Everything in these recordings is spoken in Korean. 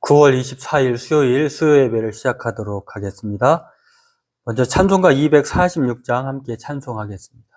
9월 24일 수요일 수요 예배를 시작하도록 하겠습니다. 먼저 찬송가 246장 함께 찬송하겠습니다.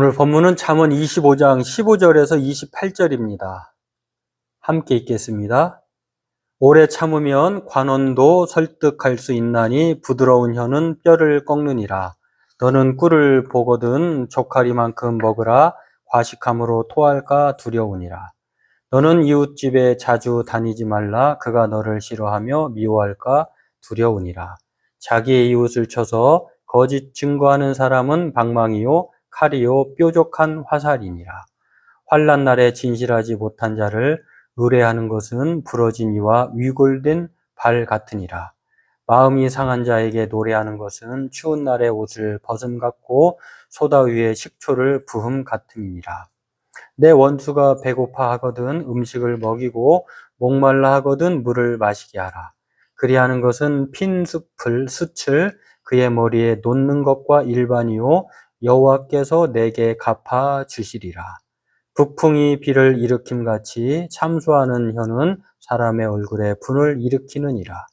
오늘 본문은 잠언 25장 15절에서 28절입니다. 함께 읽겠습니다. 오래 참으면 관원도 설득할 수 있나니 부드러운 혀는 뼈를 꺾느니라. 너는 꿀을 보거든 조카리만큼 먹으라 과식함으로 토할까 두려우니라. 너는 이웃집에 자주 다니지 말라 그가 너를 싫어하며 미워할까 두려우니라. 자기의 이웃을 쳐서 거짓 증거하는 사람은 방망이요 칼이요 뾰족한 화살이니라. 환란 날에 진실하지 못한 자를 의뢰하는 것은 부러진 이와 위골된 발 같으니라. 마음이 상한 자에게 노래하는 것은 추운 날에 옷을 벗음 같고 소다 위에 식초를 부음 같음이니라. 내 원수가 배고파 하거든 음식을 먹이고 목말라 하거든 물을 마시게 하라. 그리하는 것은 핀 숲을 숯을 그의 머리에 놓는 것과 일반이요 여호와께서 내게 갚아 주시리라. 북풍이 비를 일으킴 같이 참수하는 혀는 사람의 얼굴에 분을 일으키느니라.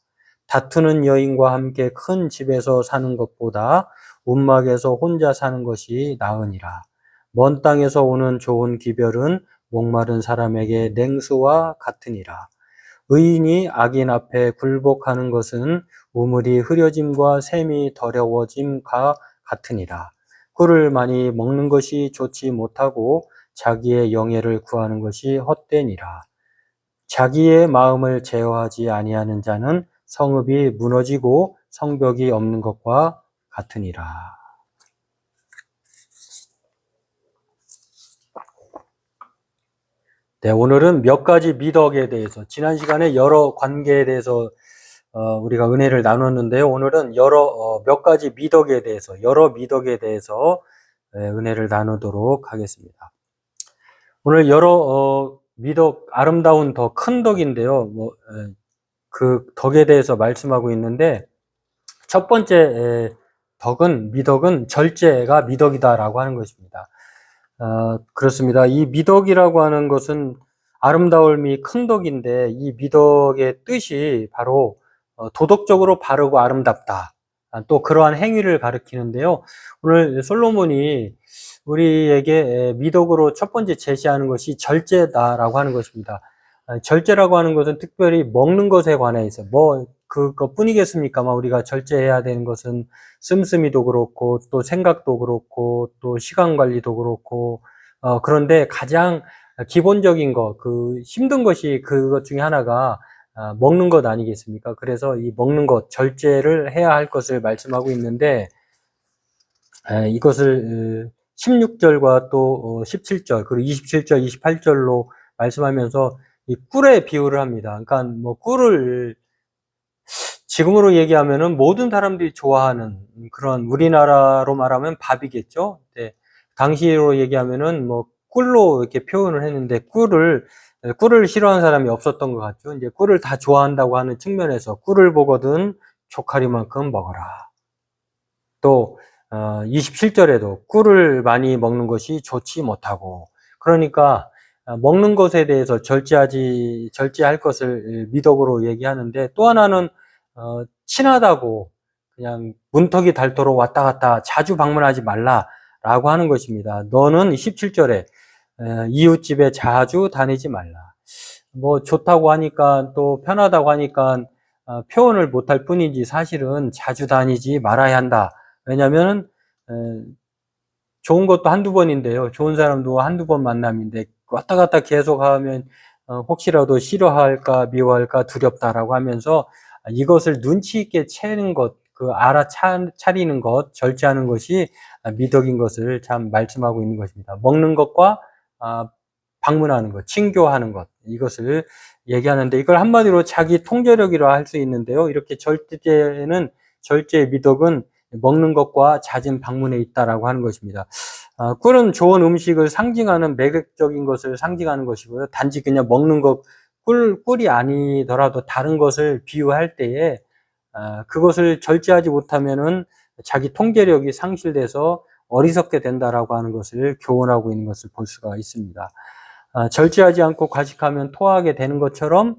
다투는 여인과 함께 큰 집에서 사는 것보다 움막에서 혼자 사는 것이 나으니라. 먼 땅에서 오는 좋은 기별은 목마른 사람에게 냉수와 같으니라. 의인이 악인 앞에 굴복하는 것은 우물이 흐려짐과 샘이 더러워짐과 같으니라. 꿀을 많이 먹는 것이 좋지 못하고 자기의 영예를 구하는 것이 헛되니라. 자기의 마음을 제어하지 아니하는 자는 성읍이 무너지고 성벽이 없는 것과 같으니라. 네, 오늘은 몇 가지 미덕에 대해서, 지난 시간에 여러 관계에 대해서 어, 우리가 은혜를 나눴는데요. 오늘은 여러 어, 몇 가지 미덕에 대해서 여러 미덕에 대해서 예, 은혜를 나누도록 하겠습니다. 오늘 여러 어, 미덕 아름다운 더 큰 덕인데요. 뭐, 에, 그 덕에 대해서 말씀하고 있는데 첫 번째 에, 덕은 미덕은 절제가 미덕이다라고 하는 것입니다. 어, 그렇습니다. 이 미덕이라고 하는 것은 아름다움이 큰 덕인데 이 미덕의 뜻이 바로 어, 도덕적으로 바르고 아름답다. 아, 또 그러한 행위를 가리키는데요. 오늘 솔로몬이 우리에게 에, 미덕으로 첫 번째 제시하는 것이 절제다라고 하는 것입니다. 아, 절제라고 하는 것은 특별히 먹는 것에 관해 있어. 뭐 그것뿐이겠습니까만 우리가 절제해야 되는 것은 씀씀이도 그렇고 또 생각도 그렇고 또 시간 관리도 그렇고 어, 그런데 가장 기본적인 것, 그 힘든 것이 그것 중에 하나가 아, 먹는 것 아니겠습니까? 그래서 이 먹는 것, 절제를 해야 할 것을 말씀하고 있는데 에, 이것을 16절과 또 17절 그리고 27절, 28절로 말씀하면서 이 꿀의 비유를 합니다. 그러니까 뭐 꿀을 지금으로 얘기하면은 모든 사람들이 좋아하는 그런 우리나라로 말하면 밥이겠죠. 네. 당시로 얘기하면은 뭐 꿀로 이렇게 표현을 했는데 꿀을 꿀을 싫어하는 사람이 없었던 것 같죠. 이제 꿀을 다 좋아한다고 하는 측면에서 꿀을 보거든 조카리만큼 먹어라. 또 27절에도 꿀을 많이 먹는 것이 좋지 못하고 그러니까 어, 먹는 것에 대해서 절제하지 절제할 것을 미덕으로 얘기하는데 또 하나는 어, 친하다고 그냥 문턱이 닳도록 왔다 갔다 자주 방문하지 말라라고 하는 것입니다. 너는 17절에 이웃집에 자주 다니지 말라. 뭐 좋다고 하니까 또 편하다고 하니까 어, 표현을 못할 뿐이지 사실은 자주 다니지 말아야 한다. 왜냐하면 좋은 것도 한두 번인데요. 좋은 사람도 한두 번 만남인데 왔다 갔다 계속 하면 어, 혹시라도 싫어할까 미워할까 두렵다라고 하면서 이것을 눈치 있게 채는 것, 그 알아차리는 것, 절제하는 것이 미덕인 것을 참 말씀하고 있는 것입니다. 먹는 것과 아, 방문하는 것, 친교하는 것 이것을 얘기하는데 이걸 한마디로 자기 통제력이라 할 수 있는데요. 이렇게 절제는 절제 미덕은 먹는 것과 잦은 방문에 있다라고 하는 것입니다. 아, 꿀은 좋은 음식을 상징하는 매력적인 것을 상징하는 것이고요. 단지 그냥 먹는 것 꿀, 꿀이 아니더라도 다른 것을 비유할 때에 아, 그것을 절제하지 못하면은 자기 통제력이 상실돼서 어리석게 된다라고 하는 것을 교훈하고 있는 것을 볼 수가 있습니다. 아, 절제하지 않고 과식하면 토하게 되는 것처럼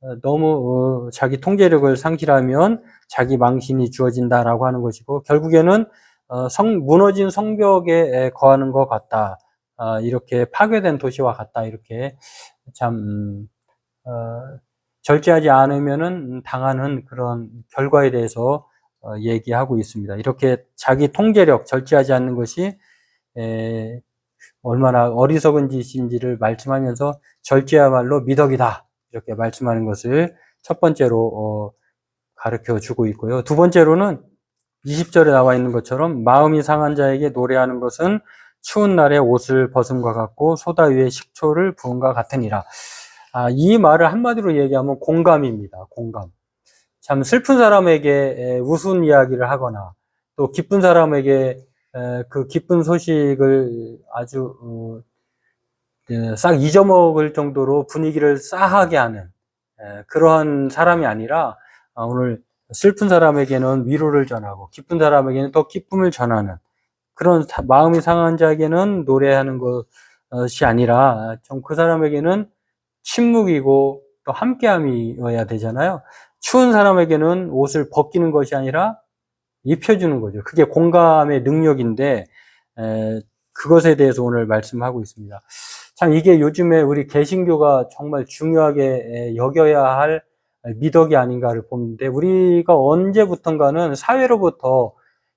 어, 너무 어, 자기 통제력을 상실하면 자기 망신이 주어진다라고 하는 것이고 결국에는 어, 성, 무너진 성벽에 거하는 것 같다. 아, 이렇게 파괴된 도시와 같다. 이렇게 참 음, 절제하지 않으면은 당하는 그런 결과에 대해서 얘기하고 있습니다. 이렇게 자기 통제력 절제하지 않는 것이 얼마나 어리석은 짓인지를 말씀하면서 절제야말로 미덕이다. 이렇게 말씀하는 것을 첫 번째로 어, 가르쳐 주고 있고요. 두 번째로는 20절에 나와 있는 것처럼 마음이 상한 자에게 노래하는 것은 추운 날에 옷을 벗음과 같고 소다 위에 식초를 부은과 같으니라. 아, 이 말을 한마디로 얘기하면 공감입니다. 공감. 참 슬픈 사람에게 우스운 이야기를 하거나 또 기쁜 사람에게 그 기쁜 소식을 아주 어, 예, 싹 잊어먹을 정도로 분위기를 싸하게 하는 예, 그러한 사람이 아니라 아, 오늘 슬픈 사람에게는 위로를 전하고 기쁜 사람에게는 또 기쁨을 전하는 그런 마음이 상한 자에게는 노래하는 것이 아니라 좀 그 사람에게는 침묵이고 또 함께함이어야 되잖아요. 추운 사람에게는 옷을 벗기는 것이 아니라 입혀주는 거죠. 그게 공감의 능력인데 그것에 대해서 오늘 말씀하고 있습니다. 참 이게 요즘에 우리 개신교가 정말 중요하게 여겨야 할 미덕이 아닌가를 보는데 우리가 언제부턴가는 사회로부터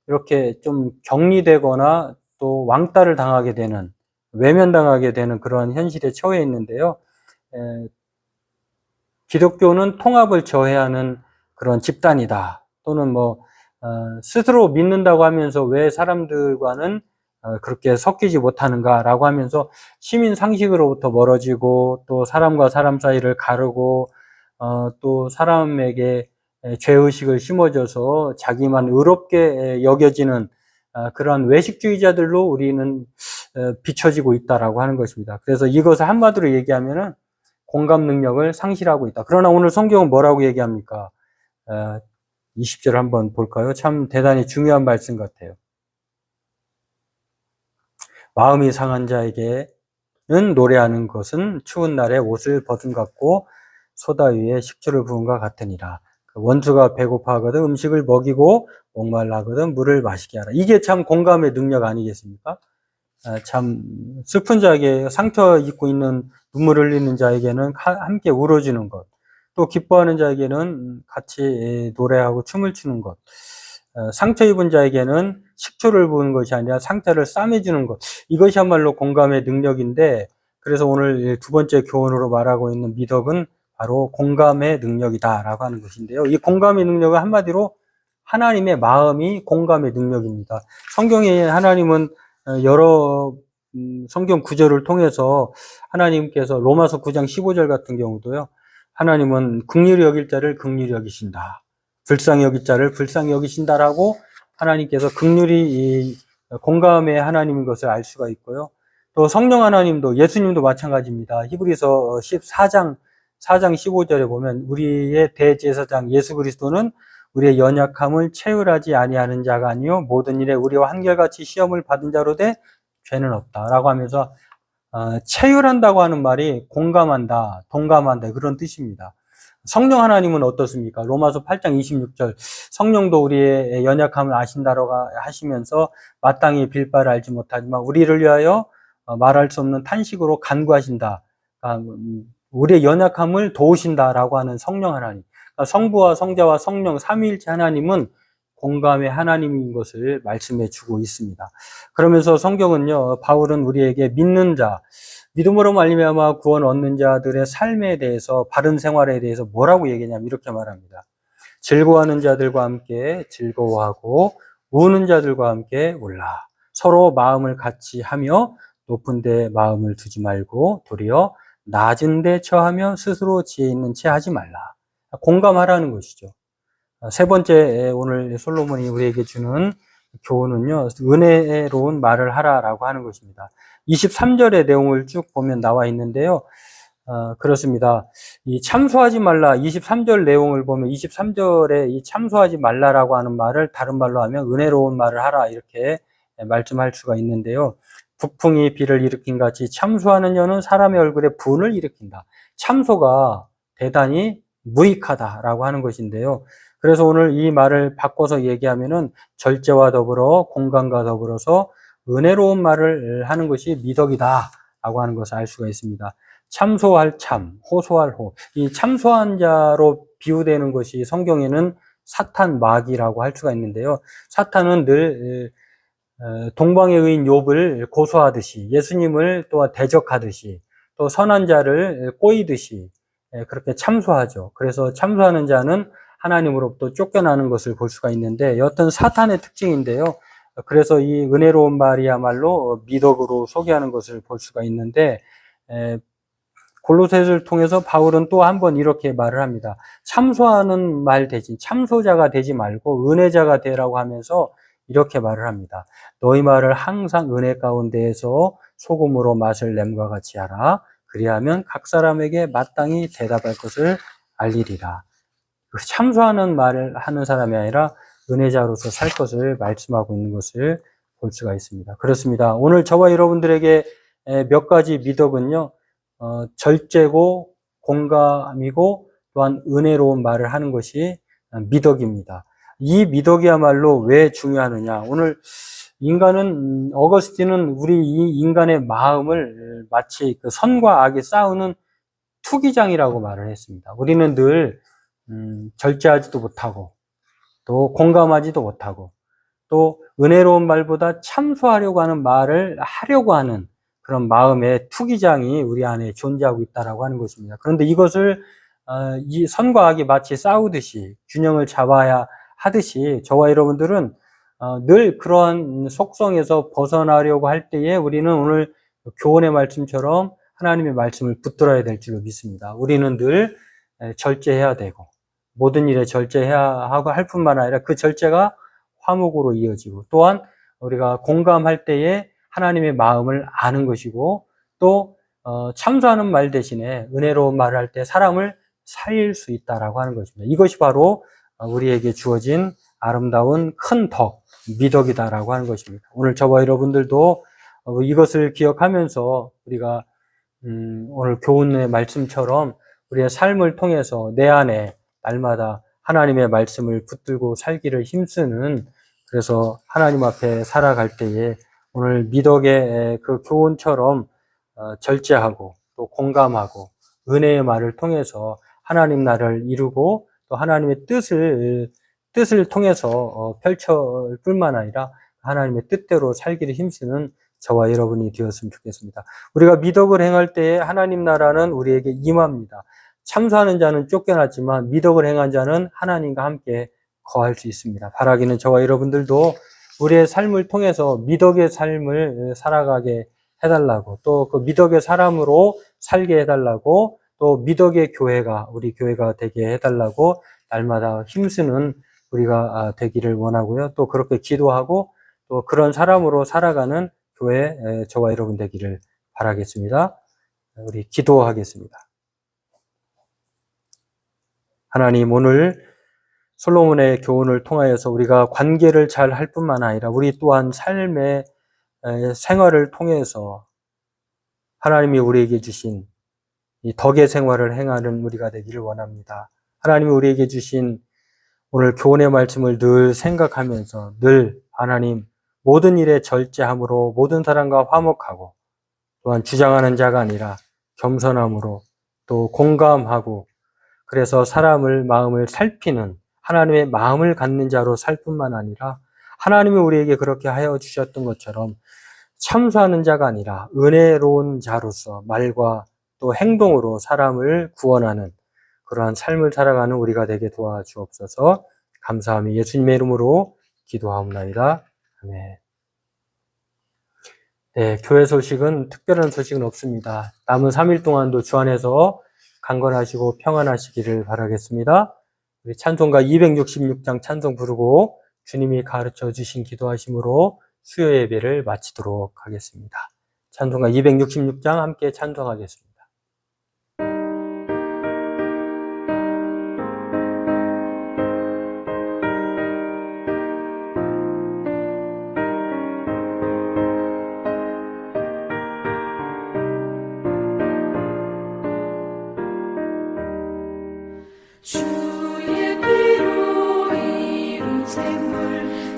이렇게 좀 격리되거나 또 왕따를 당하게 되는 외면당하게 되는 그런 현실에 처해 있는데요. 에, 기독교는 통합을 저해하는 그런 집단이다. 또는 뭐 어, 스스로 믿는다고 하면서 왜 사람들과는 어, 그렇게 섞이지 못하는가라고 하면서 시민 상식으로부터 멀어지고 또 사람과 사람 사이를 가르고 어, 또 사람에게 에, 죄의식을 심어줘서 자기만 의롭게 에, 여겨지는 아, 그러한 외식주의자들로 우리는 에, 비춰지고 있다라고 하는 것입니다. 그래서 이것을 한마디로 얘기하면은 공감 능력을 상실하고 있다. 그러나 오늘 성경은 뭐라고 얘기합니까? 어, 20절 한번 볼까요? 참 대단히 중요한 말씀 같아요. 마음이 상한 자에게는 노래하는 것은 추운 날에 옷을 벗은 것 같고 소다 위에 식초를 부은 것 같으니라. 그 원수가 배고파하거든 음식을 먹이고 목말라거든 물을 마시게 하라. 이게 참 공감의 능력 아니겠습니까? 아, 참 슬픈 자에게 상처 입고 있는 눈물 흘리는 자에게는 하- 함께 울어주는 것, 또 기뻐하는 자에게는 같이 노래하고 춤을 추는 것, 어, 상처 입은 자에게는 식초를 부은 것이 아니라 상처를 싸매주는 것, 이것이야말로 공감의 능력인데, 그래서 오늘 두 번째 교훈으로 말하고 있는 미덕은 바로 공감의 능력이다라고 하는 것인데요. 이 공감의 능력은 한마디로 하나님의 마음이 공감의 능력입니다. 성경에 하나님은 어, 여러 음, 성경 구절을 통해서 하나님께서 로마서 9장 15절 같은 경우도요. 하나님은 극률이 여길 자를 극률이 여기신다. 불쌍히 여길 자를 불쌍히 여기신다라고 하나님께서 극률이 이 공감의 하나님인 것을 알 수가 있고요. 또 성령 하나님도 예수님도 마찬가지입니다. 히브리서 14장 4장 15절에 보면 우리의 대제사장 예수 그리스도는 우리의 연약함을 체휼하지 아니하는 자가 아니요 모든 일에 우리와 한결같이 시험을 받은 자로 돼 죄는 없다라고 하면서 어, 체휼한다고 하는 말이 공감한다, 동감한다 그런 뜻입니다. 성령 하나님은 어떻습니까? 로마서 8장 26절 성령도 우리의 연약함을 아신다라고 하시면서 마땅히 빌바를 알지 못하지만 우리를 위하여 어, 말할 수 없는 탄식으로 간구하신다. 아, 음, 우리의 연약함을 도우신다라고 하는 성령 하나님. 그러니까 성부와 성자와 성령 삼위일체 하나님은 공감의 하나님인 것을 말씀해 주고 있습니다. 그러면서 성경은요, 바울은 우리에게 믿는 자, 믿음으로 말미암아 구원 얻는 자들의 삶에 대해서 바른 생활에 대해서 뭐라고 얘기냐면 이렇게 말합니다. 즐거워하는 자들과 함께 즐거워하고 우는 자들과 함께 울라. 서로 마음을 같이 하며 높은 데 마음을 두지 말고 도리어 낮은 데 처하며 스스로 지혜 있는 채 하지 말라. 공감하라는 것이죠. 세 번째 오늘 솔로몬이 우리에게 주는 교훈은요. 은혜로운 말을 하라라고 하는 것입니다. 23절의 내용을 쭉 보면 나와 있는데요. 어, 그렇습니다. 이 참소하지 말라 23절 내용을 보면 23절에 이 참소하지 말라라고 하는 말을 다른 말로 하면 은혜로운 말을 하라 이렇게 말씀할 수가 있는데요. 북풍이 비를 일으킨 같이 참소하는 여는 사람의 얼굴에 분을 일으킨다. 참소가 대단히 무익하다라고 하는 것인데요. 그래서 오늘 이 말을 바꿔서 얘기하면은 절제와 더불어 공간과 더불어서 은혜로운 말을 하는 것이 미덕이다라고 하는 것을 알 수가 있습니다. 참소할 참, 호소할 호. 이 참소한 자로 비유되는 것이 성경에는 사탄 마귀라고 할 수가 있는데요. 사탄은 늘 어, 동방의 의인 욥을 고소하듯이 예수님을 또한 대적하듯이 또 선한 자를 꼬이듯이 예, 그렇게 참소하죠. 그래서 참소하는 자는 하나님으로부터 쫓겨나는 것을 볼 수가 있는데 여튼 사탄의 특징인데요. 그래서 이 은혜로운 말이야말로 미덕으로 소개하는 것을 볼 수가 있는데 에, 골로새를 통해서 바울은 또 한 번 이렇게 말을 합니다. 참소하는 말 대신 참소자가 되지 말고 은혜자가 되라고 하면서 이렇게 말을 합니다. 너희 말을 항상 은혜 가운데에서 소금으로 맛을 냄과 같이 하라. 그리하면 각 사람에게 마땅히 대답할 것을 알리리라. 참소하는 말을 하는 사람이 아니라 은혜자로서 살 것을 말씀하고 있는 것을 볼 수가 있습니다. 그렇습니다. 오늘 저와 여러분들에게 몇 가지 미덕은요, 어, 절제고 공감이고 또한 은혜로운 말을 하는 것이 미덕입니다. 이 미덕이야말로 왜 중요하느냐? 오늘 인간은 음, 어거스틴은 우리 이 인간의 마음을 마치 그 선과 악이 싸우는 투기장이라고 말을 했습니다. 우리는 늘 음, 절제하지도 못하고 또 공감하지도 못하고 또 은혜로운 말보다 참소하려고 하는 말을 하려고 하는 그런 마음의 투기장이 우리 안에 존재하고 있다라고 하는 것입니다. 그런데 이것을 어, 이 선과 악이 마치 싸우듯이 균형을 잡아야 하듯이 저와 여러분들은 어, 늘 그러한 속성에서 벗어나려고 할 때에 우리는 오늘 교훈의 말씀처럼 하나님의 말씀을 붙들어야 될 줄로 믿습니다. 우리는 늘 절제해야 되고 모든 일에 절제해야 하고 할 뿐만 아니라 그 절제가 화목으로 이어지고 또한 우리가 공감할 때에 하나님의 마음을 아는 것이고 또 어, 참소하는 말 대신에 은혜로운 말을 할 때 사람을 살릴 수 있다라고 하는 것입니다. 이것이 바로 어, 우리에게 주어진 아름다운 큰 덕, 미덕이다라고 하는 것입니다. 오늘 저와 여러분들도 어, 이것을 기억하면서 우리가 음, 오늘 교훈의 말씀처럼 우리의 삶을 통해서 내 안에 날마다 하나님의 말씀을 붙들고 살기를 힘쓰는 그래서 하나님 앞에 살아갈 때에 오늘 미덕의 그 교훈처럼 어, 절제하고 또 공감하고 은혜의 말을 통해서 하나님 나라를 이루고 또 하나님의 뜻을 뜻을 통해서 어, 펼칠 뿐만 아니라 하나님의 뜻대로 살기를 힘쓰는 저와 여러분이 되었으면 좋겠습니다. 우리가 미덕을 행할 때에 하나님 나라는 우리에게 임합니다. 참소하는 자는 쫓겨났지만 미덕을 행한 자는 하나님과 함께 거할 수 있습니다. 바라기는 저와 여러분들도 우리의 삶을 통해서 미덕의 삶을 살아가게 해달라고 또 그 미덕의 사람으로 살게 해달라고 또 미덕의 교회가 우리 교회가 되게 해달라고 날마다 힘쓰는 우리가 아, 되기를 원하고요. 또 그렇게 기도하고 또 그런 사람으로 살아가는 교회 에, 저와 여러분 되기를 바라겠습니다. 우리 기도하겠습니다. 하나님 오늘 솔로몬의 교훈을 통하여서 우리가 관계를 잘 할 뿐만 아니라 우리 또한 삶의 에, 생활을 통해서 하나님이 우리에게 주신 이 덕의 생활을 행하는 우리가 되기를 원합니다. 하나님이 우리에게 주신 오늘 교훈의 말씀을 늘 생각하면서 늘 하나님 모든 일에 절제함으로 모든 사람과 화목하고 또한 주장하는 자가 아니라 겸손함으로 또 공감하고 그래서 사람을 마음을 살피는 하나님의 마음을 갖는 자로 살 뿐만 아니라 하나님이 우리에게 그렇게 하여 주셨던 것처럼 참수하는 자가 아니라 은혜로운 자로서 말과 또 행동으로 사람을 구원하는 그러한 삶을 살아가는 우리가 되게 도와주옵소서 감사함이 예수님의 이름으로 기도하옵나이다. 아멘. 네, 교회 소식은 특별한 소식은 없습니다. 남은 3일 동안도 주 안에서 강건하시고 평안하시기를 바라겠습니다. 우리 찬송가 266장 찬송 부르고 주님이 가르쳐 주신 기도하심으로 수요 예배를 마치도록 하겠습니다. 찬송가 266장 함께 찬송하겠습니다. 물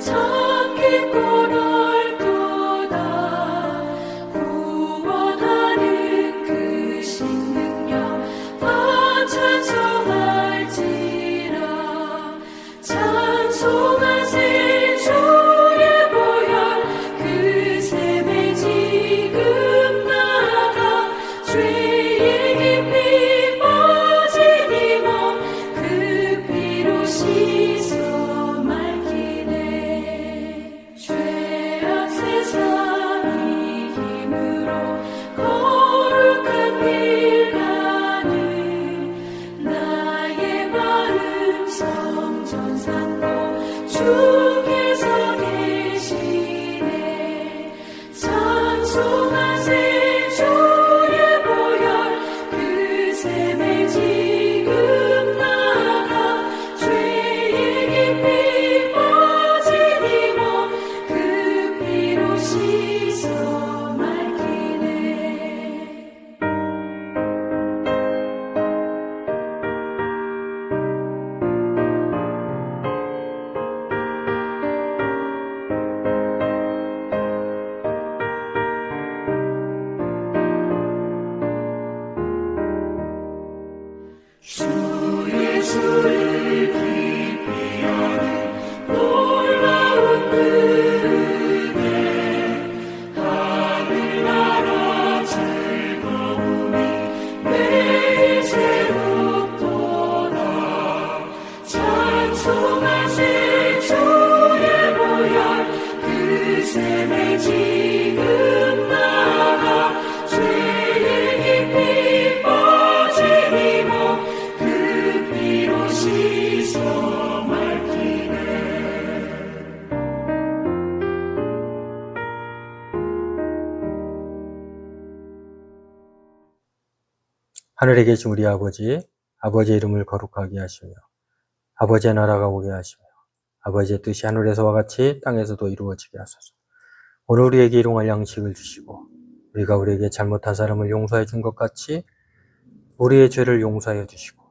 하늘에 계신 우리 아버지, 아버지의 이름을 거룩하게 하시며, 아버지의 나라가 오게 하시며, 아버지의 뜻이 하늘에서와 같이 땅에서도 이루어지게 하소서. 오늘 우리에게 일용할 양식을 주시고, 우리가 우리에게 잘못한 사람을 용서해 준 것 같이 우리의 죄를 용서하여 주시고,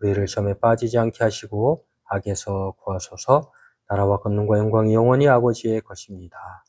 우리를 시험에 빠지지 않게 하시고, 악에서 구하소서, 나라와 권능과 영광이 영원히 아버지의 것입니다.